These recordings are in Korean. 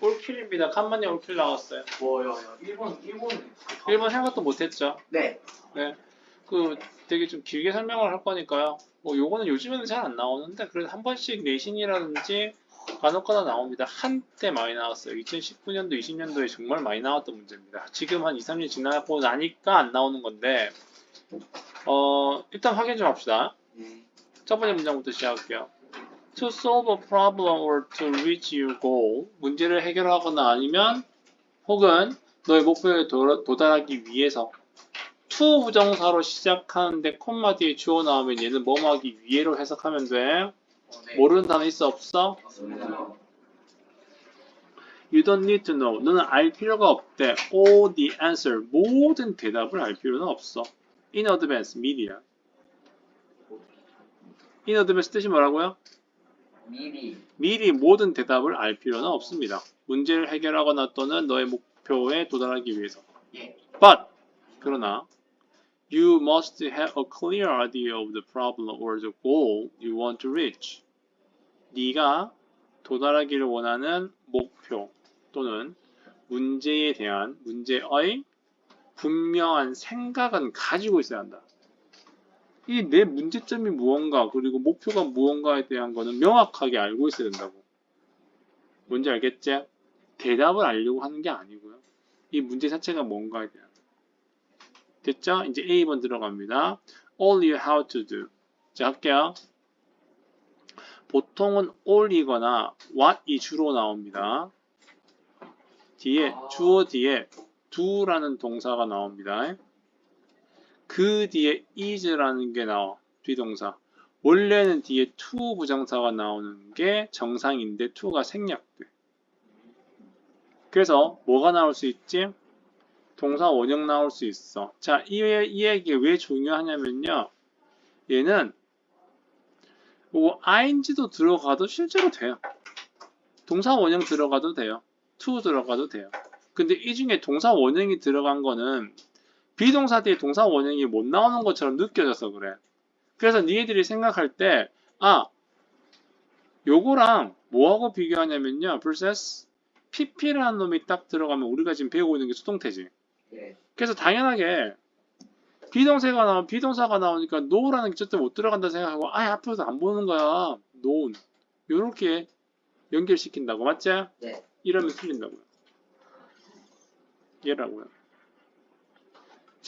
올킬입니다. 칸만이 올킬 나왔어요. 야, 일본, 일본. 1번 생각도 못했죠. 네. 네. 그 되게 좀 길게 설명을 할 거니까요. 뭐 요거는 요즘에는 잘 안 나오는데 그래도 한 번씩 내신이라든지 간혹가다 나옵니다. 한때 많이 나왔어요. 2019년도, 20년도에 정말 많이 나왔던 문제입니다. 지금 한 2, 3년 지나고 나니까 안 나오는 건데 어 일단 확인 좀 합시다. 네. 첫 번째 문장부터 시작할게요. To solve a problem or to reach your goal. 문제를 해결하거나 아니면 혹은 너의 목표에 도, 도달하기 위해서 to 부정사로 시작하는데 콤마 뒤에 주어 나오면 얘는 뭐뭐 하기 위해로 해석하면 돼. 모르는 단어 있어 없어? You don't need to know. 너는 알 필요가 없대. All the answer. 모든 대답을 알 필요는 없어. In advance, 미리야. In advance 뜻이 뭐라고요? 미리. 미리 모든 대답을 알 필요는 없습니다. 문제를 해결하거나 또는 너의 목표에 도달하기 위해서. 예. But 그러나 you must have a clear idea of the problem or the goal you want to reach. 네가 도달하기를 원하는 목표 또는 문제에 대한 문제의 분명한 생각은 가지고 있어야 한다. 이 내 문제점이 무언가 그리고 목표가 무언가에 대한 거는 명확하게 알고 있어야 된다고. 뭔지 알겠지? 대답을 알려고 하는 게 아니고요. 이 문제 자체가 뭔가에 대한. 됐죠? 이제 A번 들어갑니다. All you have to do. 자, 할게요. 보통은 all이거나 what이 주로 나옵니다. 뒤에, 주어 뒤에 do라는 동사가 나옵니다. 그 뒤에 is라는 게 나와. 뒤동사. 원래는 뒤에 to 부정사가 나오는 게 정상인데 to가 생략돼. 그래서 뭐가 나올 수 있지? 동사 원형 나올 수 있어. 자, 이, 이 얘기 왜 중요하냐면요. 얘는 뭐 ing도 들어가도 실제로 돼요. 동사 원형 들어가도 돼요. to 들어가도 돼요. 근데 이 중에 동사 원형이 들어간 거는 비동사 뒤에 동사 원형이 못 나오는 것처럼 느껴져서 그래. 그래서 니네들이 생각할 때, 아, 요거랑 뭐하고 비교하냐면요. versus pp라는 놈이 딱 들어가면 우리가 지금 배우고 있는 게 수동태지. 예. 그래서 당연하게 비동사가 나오면 비동사가 나오니까 no라는 게 절대 못 들어간다 생각하고 아예 앞에서 안 보는 거야. known. 요렇게 연결시킨다고. 맞지? 네. 이러면 틀린다고요. 얘라고요.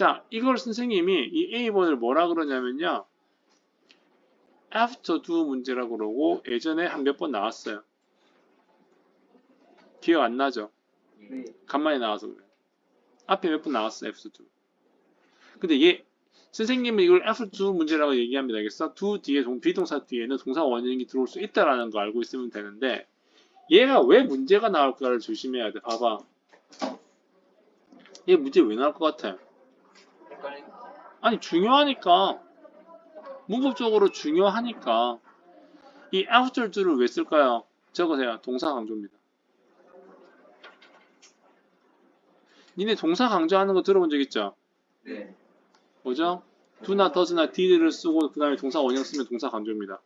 자, 이걸 선생님이 이 A번을 뭐라 그러냐면요. after do 문제라고 그러고 예전에 한 몇 번 나왔어요. 기억 안 나죠? 네. 간만에 나와서 그래요. 앞에 몇 번 나왔어, after do. 근데 얘, 선생님은 이걸 after do 문제라고 얘기합니다. 알겠어? do 뒤에 동, 비동사 뒤에는 동사 원형이 들어올 수 있다라는 거 알고 있으면 되는데, 얘가 왜 문제가 나올까를 조심해야 돼. 봐봐. 얘 문제 왜 나올 것 같아? 헷갈리. 아니, 중요하니까. 문법적으로 중요하니까. 이 after do를 왜 쓸까요? 적으세요. 동사 강조입니다. 니네 동사 강조하는 거 들어본 적 있죠? 네. 뭐죠? do나 does나 did를 쓰고 그 다음에 동사 원형 쓰면 동사 강조입니다.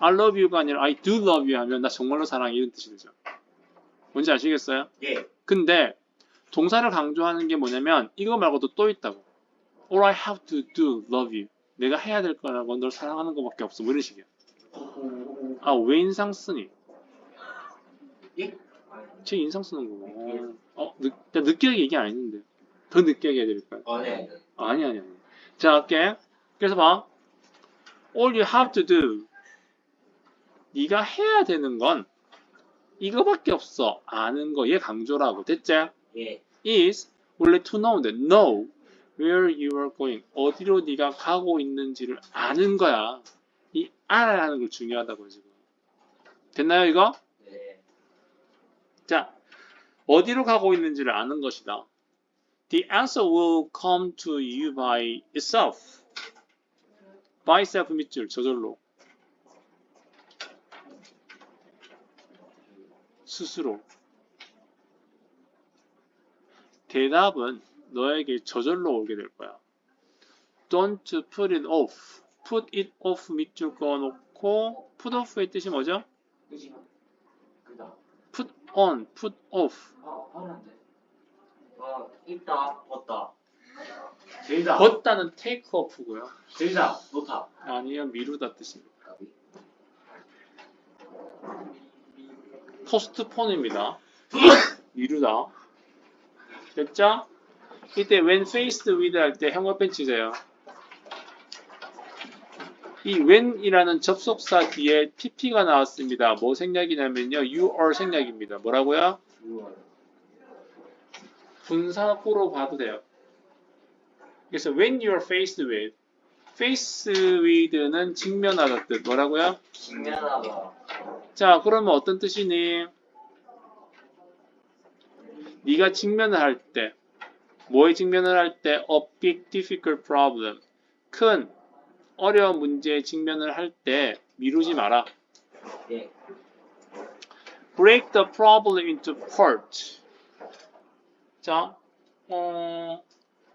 I love you가 아니라 I do love you 하면 나 정말로 사랑해 이런 뜻이 되죠. 뭔지 아시겠어요? 예. 근데 동사를 강조하는 게 뭐냐면 이거 말고도 또 있다고. All I have to do love you. 내가 해야 될 거라고 널 사랑하는 것밖에 없어. 뭐 이런 식이야. 아 왜 인상 쓰니? 예? 제 인상 쓰는 거고. 어, 늦, 나 느끼하게 얘기 안 했는데. 더 느끼하게 해드릴까요? 아, 네. 아니 아니 아니. 자 할게. 그래서 봐. All you have to do. 네가 해야 되는 건 이거밖에 없어. 아는 거. 얘 강조라고. 됐지? 예. is 원래 to know인데 know where you are going. 어디로 네가 가고 있는지를 아는 거야. 이 알아야 하는 걸 중요하다고 지금. 됐나요 이거? 네. 자, 어디로 가고 있는지를 아는 것이다. The answer will come to you by itself. by itself 밑줄 저절로. 스스로. 대답은 너에게 저절로 오게 될 거야. Don't put it off. put it off 밑줄 그어놓고 put off의 뜻이 뭐죠? put on, put off. 아, 있다, 벗다. 제이다. 벗다는 take off고요. 제이다, 놓다. 아니요, 미루다 뜻입니다. 포스트폰입니다. 미루다. 됐죠? 이때 when faced with 할 때 형광펜 치세요. 이 when이라는 접속사 뒤에 pp가 나왔습니다. 뭐 생략이냐면요. you are 생략입니다. 뭐라고요? 분사구로 봐도 돼요. 그래서 when you are faced with face with는 직면하다 뜻. 뭐라고요? 직면하다. 자, 그러면 어떤 뜻이니? 네가 직면을 할 때, 뭐에 직면을 할 때, a big difficult problem, 큰 어려운 문제에 직면을 할 때 미루지 마라. 예. break the problem into part. 자, 어,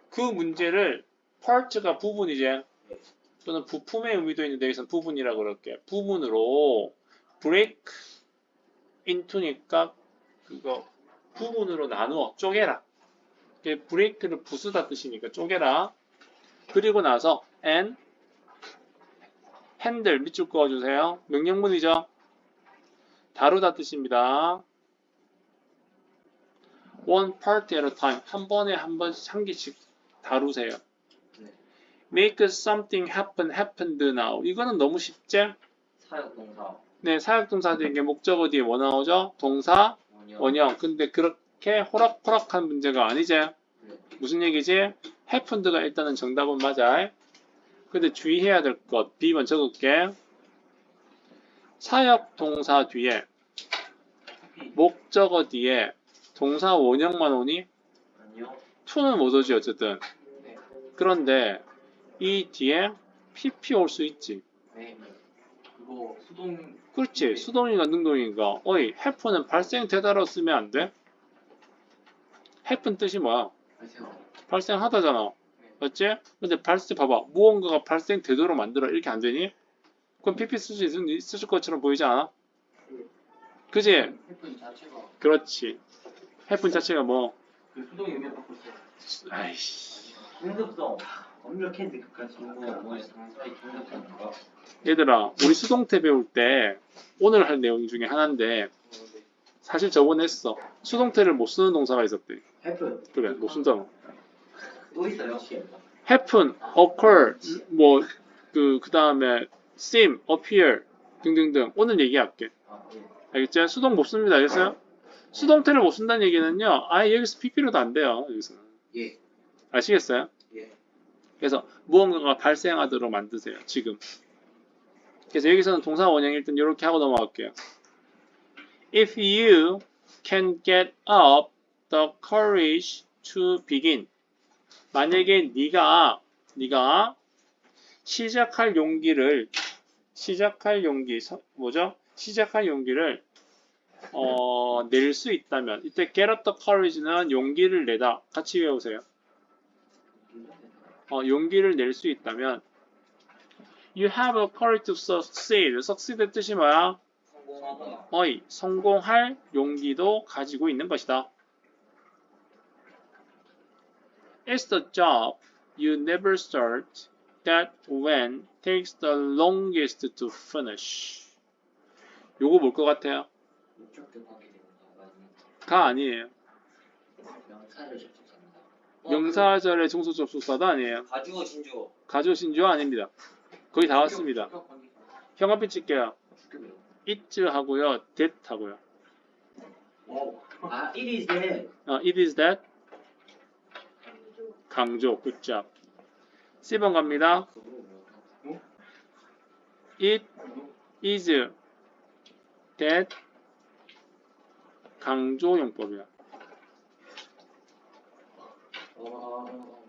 그 문제를 part가 부분이제 또는 부품의 의미도 있는데 여기서 부분이라고 그럴게. 부분으로 break into니까 그거 부분으로 나누어 쪼개라. Break를 부수다 뜻이니까 쪼개라. 그리고 나서 and handle 밑줄 그어주세요. 명령문이죠. 다루다 뜻입니다. one part at a time. 한 번에 한 번씩 한 개씩 다루세요. 네. make something happen happened now. 이거는 너무 쉽지? 사역 동사. 네, 사역동사 뒤에 목적어 뒤에 뭐 나오죠? 동사, 원형. 원형. 근데 그 렇게 호락호락한 문제가 아니지? 무슨 얘기지? happened가 일단은 정답은 맞아. 근데 주의해야 될 것, B번 적을게. 사역 동사 뒤에, 목적어 뒤에 동사 원형만 오니? 아니요. to는 못 오지 어쨌든. 네. 그런데 이 뒤에 PP 올 수 있지. 네. 그거 수동. 그렇지. 수동인가 능동인가. 어이, happen은 발생되다로 쓰면 안 돼? Happen 뜻이 뭐야? 발생. 발생하다잖아. 맞지? 근데 발생, 봐봐. 무언가가 발생되도록 만들어. 이렇게 안 되니? 그럼 PP 쓸 수 있을 것처럼 보이지 않아? 그지? 해픈 자체가 그렇지. happen 자체가 뭐? 그 수동. 아이씨. 중급성. 완벽했는데 그까지 중급 뭐의 상사의 중급성인가? 얘들아, 우리 수동태 배울 때 오늘 할 내용 중에 하나인데 사실 저번에 했어. 수동태를 못 쓰는 동사가 있었대. 해픈. 그래, 못 쓴잖아. 또 있어요? happen, occur, 뭐, 그, 그 다음에 seem, appear 등등등. 오늘 얘기할게. 아, 예. 알겠죠? 수동 못 씁니다. 알겠어요? 수동태를 못 쓴다는 얘기는요, 아예 여기서 PP로도 안 돼요. 여기서는. 예. 아시겠어요? 예. 그래서 무언가가 발생하도록 만드세요. 지금. 그래서 여기서는 동사 원형 일단 이렇게 하고 넘어갈게요. If you can get up the courage to begin. 만약에 네가 네가 시작할 용기를 시작할 용기 서- 뭐죠? 시작할 용기를 어, 낼 수 있다면 이때 get up the courage는 용기를 내다 같이 외우세요. 어, 용기를 낼 수 있다면 you have a courage to succeed. succeed의 뜻이 뭐야? 성공하다. 어이, 성공할 용기도 가지고 있는 것이다. It's the job you never start that when takes the longest to finish. 요거 뭘것 같아요? 가 아니에요. 명사절의 종소 접속사도 아니에요. 가주어 진주어. 가조 신조 아닙니다. 거의 다 왔습니다. 칠게요. 목적이요. it 하고요, that 하고요. 아, it is that. 어, it is that 강조, job. 10번 갑니다. It is that 강조 용법이야. 어,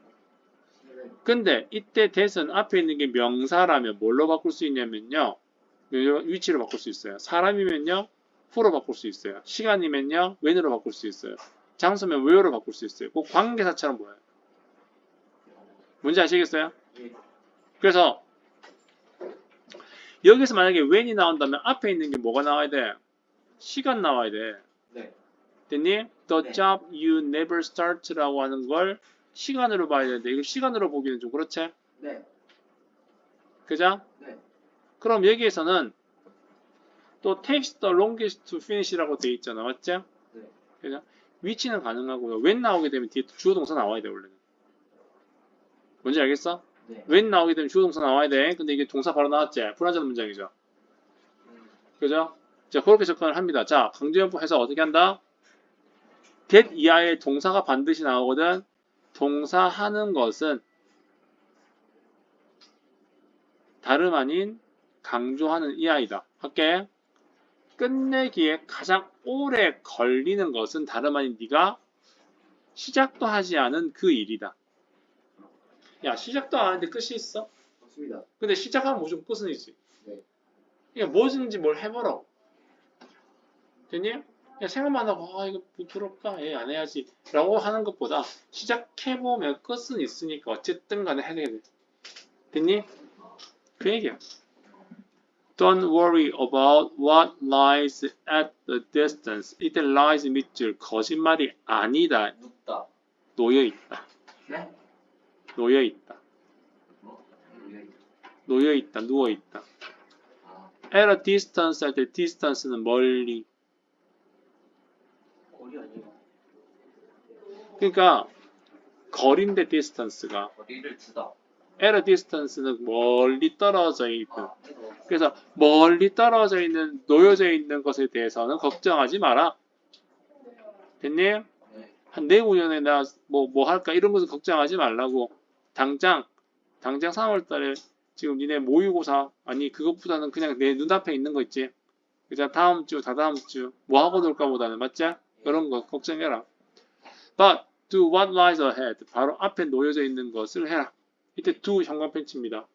근데 이때 that은 앞에 있는 게 명사라면 뭘로 바꿀 수 있냐면요. 위치로 바꿀 수 있어요. 사람이면요. who로 바꿀 수 있어요. 시간이면요. when으로 바꿀 수 있어요. 장소면 where로 바꿀 수 있어요. 꼭 관계사처럼 보여요. 뭔지 아시겠어요? 예. 그래서 여기서 만약에 when이 나온다면 앞에 있는 게 뭐가 나와야 돼? 시간 나와야 돼. 네. 됐니? The 네. job you never start라고 하는 걸 시간으로 봐야 되는데 이거 시간으로 보기는 좀 그렇지? 네. 그죠? 네. 그럼 여기에서는 또 takes the longest to finish라고 돼 있잖아. 맞죠? 네. 그죠? 위치는 가능하고요. when 나오게 되면 뒤에 또 주어 동사 나와야 돼, 원래는. 뭔지 알겠어? 네. when 나오게 되면 주어 동사 나와야 돼. 근데 이게 동사 바로 나왔지? 불완전 문장이죠. 음, 그죠? 자, 그렇게 접근을 합니다. 자, 강조연법 해서 어떻게 한다? get 이하의 동사가 반드시 나오거든. 동사 하는 것은 다름 아닌 강조하는 이하이다. 할게. 끝내기에 가장 오래 걸리는 것은 다름 아닌 네가 시작도 하지 않은 그 일이다. 야, 시작도 안 하는데 끝이 있어? 맞습니다. 근데 시작하면 무조건 끝은 있지. 네. 그러니까 뭐든지 뭘 해보라고. 됐니? 그냥 생각만 하고, 아, 이거 부끄럽다. 얘 안 해야지. 라고 하는 것보다 시작해보면 끝은 있으니까 어쨌든 간에 해야 돼. 됐니? 그 얘기야. Don't worry about what lies at the distance. 이때 lies 밑줄 거짓말이 아니다. 눕다. 놓여 있다. 네? 놓여 있다. 뭐? 여기. 놓여 있다. 누워 있다. 아, at a distance 할 때 distance는 멀리. 그러니까 거리인데 distance가 거리를 두다. at a distance는 멀리 떨어져 있는. 아, 그래서 멀리 떨어져 있는 놓여져 있는 것에 대해서는 걱정하지 마라. 네. 한 내후년에 나뭐뭐 할까 이런 것은 걱정하지 말라고. 당장 당장 3월 달에 지금 니네 모의고사 아니 그것보다는 그냥 내 눈앞에 있는 거 있지. 그냥 다음 주 다다음 주 뭐 하고 놀까 보다는 맞지? 그런 거 걱정해라. But do what lies ahead. 바로 앞에 놓여져 있는 것을 해라. 이때 do 형광펜치입니다.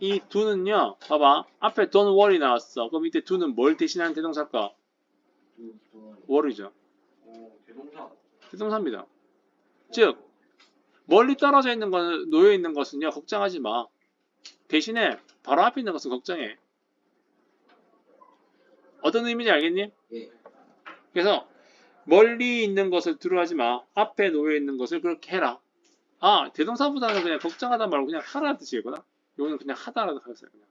이 do는요, 봐봐. 앞에 don't worry 나왔어. 그럼 이때 do는 뭘 대신하는 대동사일까? worry죠. 오, 대동사. 대동사입니다. 즉, 멀리 떨어져 있는 건, 놓여 있는 것은요, 걱정하지 마. 대신에 바로 앞에 있는 것은 걱정해. 어떤 의미인지 알겠니? 예. 그래서 멀리 있는 것을 두려워하지 마. 앞에 놓여 있는 것을 그렇게 해라. 아, 대동사보다는 그냥 걱정하다 말고 그냥 하라는 뜻이구나. 이거는 그냥 하다라도 하겠어요. 그냥.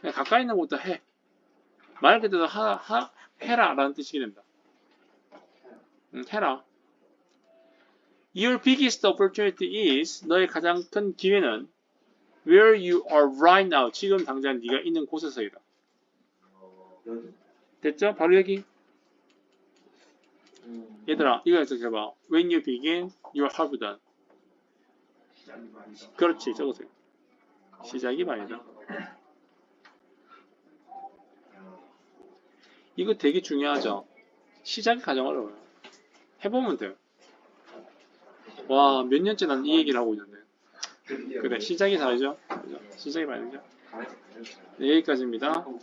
그냥 가까이 있는 것부터 해. 말 그대로 하, 하, 해라라는 뜻이 된다. 응, 해라. Your biggest opportunity is 너의 가장 큰 기회는 where you are right now. 지금 당장 네가 있는 곳에서이다. 됐죠? 바로 여기. 음, 얘들아, 이거 해석해봐. When you begin, you have done. 시작이 말이죠. 그렇지, 적으세요. 시작이 말이죠. 이거 되게 중요하죠. 시작이 가장 어려워요. 해보면 돼요. 와, 몇 년째 난 이 얘기를 하고 있는데. 그래, 시작이 다르죠? 그죠? 시작이. 가만히 네, 여기까지입니다.